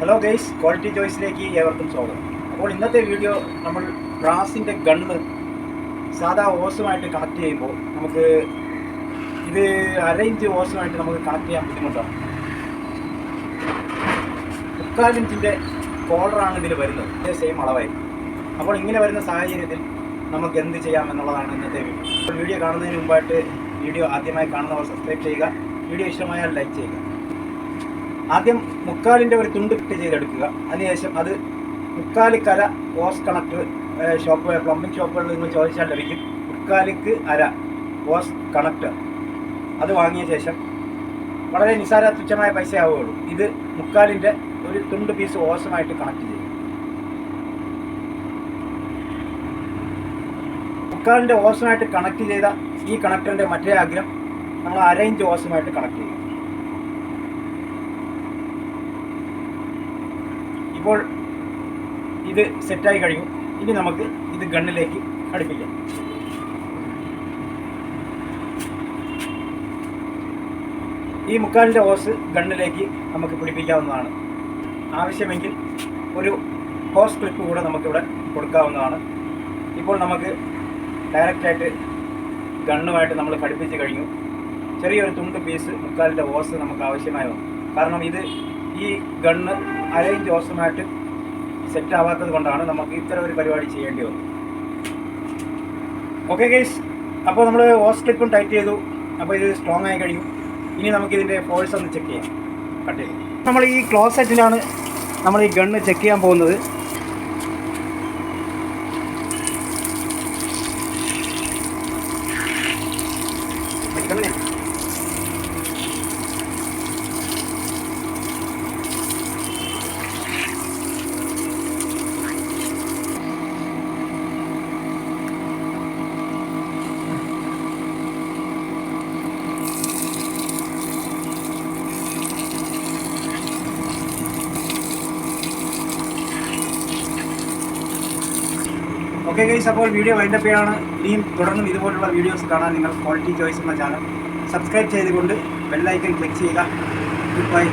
Hello guys quality ചോയ്സിലേക്ക് ഏവർക്കും സ്വാഗതം. അപ്പോൾ ഇന്നത്തെ വീഡിയോ നമ്മൾ ബ്രാസിന്റെ ഗണ്ണ് സാധാ ഓസുമായിട്ട് കണക്ട് ചെയ്യുമ്പോൾ നമുക്ക് ഇത് അരയിഞ്ച് ഓസുമായിട്ട് നമുക്ക് കണക്ട് ചെയ്യാൻ ബുദ്ധിമുട്ടാണ്. മുക്കാലിഞ്ചിന്റെ കോളറാണ് ഇതിൽ വരുന്നത്. ഇതേ സെയിം അളവായിരിക്കും. അപ്പോൾ ഇങ്ങനെ വരുന്ന സാഹചര്യത്തിൽ നമുക്ക് എന്ത് ചെയ്യാം എന്നുള്ളതാണ് ഇന്നത്തെ വീഡിയോ വീഡിയോ കാണുന്നതിന് മുമ്പായിട്ട് വീഡിയോ ആദ്യമായി കാണുന്നവർ സബ്സ്ക്രൈബ് ചെയ്യുക. വീഡിയോ ഇഷ്ടമായാൽ ലൈക്ക് ചെയ്യുക. ആദ്യം മുക്കാലിന്റെ ഒരു തുണ്ട് കട്ട് ചെയ്തെടുക്കുക. അതിനുശേഷം അത് മുക്കാലിക്കര ഓസ് കണക്ട് ഷോപ്പ് പ്ലംബിംഗ് ഷോപ്പുകളിൽ നിങ്ങൾ ചോദിച്ചാൽ ലഭിക്കും. മുക്കാലിക്ക് അര ഓസ് കണക്ട്. അത് വാങ്ങിയ ശേഷം വളരെ നിസാര തുച്ഛമായ പൈസ ആവുകയുള്ളൂ ഇത് മുക്കാലിന്റെ ഒരു തുണ്ട് പീസ് ഓസുമായിട്ട് കണക്ട് ചെയ്യും. മുക്കാലിന്റെ ഓസുമായിട്ട് കണക്ട് ചെയ്ത ഈ കണക്ടറിന്റെ മറ്റേ ആഗ്രഹം നമ്മൾ അര ഇഞ്ച് ഓസുമായിട്ട് കണക്ട് ചെയ്യും. ഇപ്പോൾ ഇത് സെറ്റായി കഴിഞ്ഞു. ഇനി നമുക്ക് ഇത് ഗണ്ണിലേക്ക് അടുപ്പിക്കാം. ഈ മുക്കാലിന്റെ ഹോസ് ഗണ്ണിലേക്ക് നമുക്ക് പിടിപ്പിക്കാവുന്നതാണ്. ആവശ്യമെങ്കിൽ ഒരു ഹോസ് ക്ലിപ്പ് കൂടെ നമുക്കിവിടെ കൊടുക്കാവുന്നതാണ്. ഇപ്പോൾ നമുക്ക് ഡയറക്റ്റായിട്ട് ഗണ്ണുമായിട്ട് നമ്മൾ ഘടിപ്പിച്ച് കഴിഞ്ഞു. ചെറിയൊരു തുണ്ട് പീസ് മുക്കാലിന്റെ ഹോസ് നമുക്ക് ആവശ്യമായി കാരണം ഇത് ഈ ഗണ്ണ് അരയിഞ്ച് ജോസുമായിട്ട് സെറ്റ് ആവാത്തത് കൊണ്ടാണ് നമുക്ക് ഇത്തരം ഒരു പരിപാടി ചെയ്യേണ്ടി വന്നത്. ഓക്കെ ഗൈസ് അപ്പോൾ നമ്മൾ ഓസ് ക്ലിപ്പും ടൈറ്റ് ചെയ്തു. അപ്പോൾ ഇത് സ്ട്രോങ് ആയി കഴിഞ്ഞു. ഇനി നമുക്ക് ഇതിന്റെ ഫോഴ്സ് ഒന്ന് ചെക്ക് ചെയ്യാം. കട്ട് ചെയ്തു നമ്മൾ ഈ ക്ലോസ് സെറ്റിലാണ് നമ്മൾ ഈ ഗണ്ണ് ചെക്ക് ചെയ്യാൻ പോകുന്നത്. ഓക്കെ ഗൈസ് അപ്പോൾ വീഡിയോ വൈൻഡപ്പ് ചെയ്യാണ്. ഇനിയും തുടർന്നും ഇതുപോലുള്ള വീഡിയോസ് കാണാൻ നിങ്ങൾ ക്വാളിറ്റി ചോയ്സ് എന്ന ചാനൽ സബ്സ്ക്രൈബ് ചെയ്തുകൊണ്ട് ബെല്ലൈക്കൻ ക്ലിക്ക് ചെയ്യുക. Good bye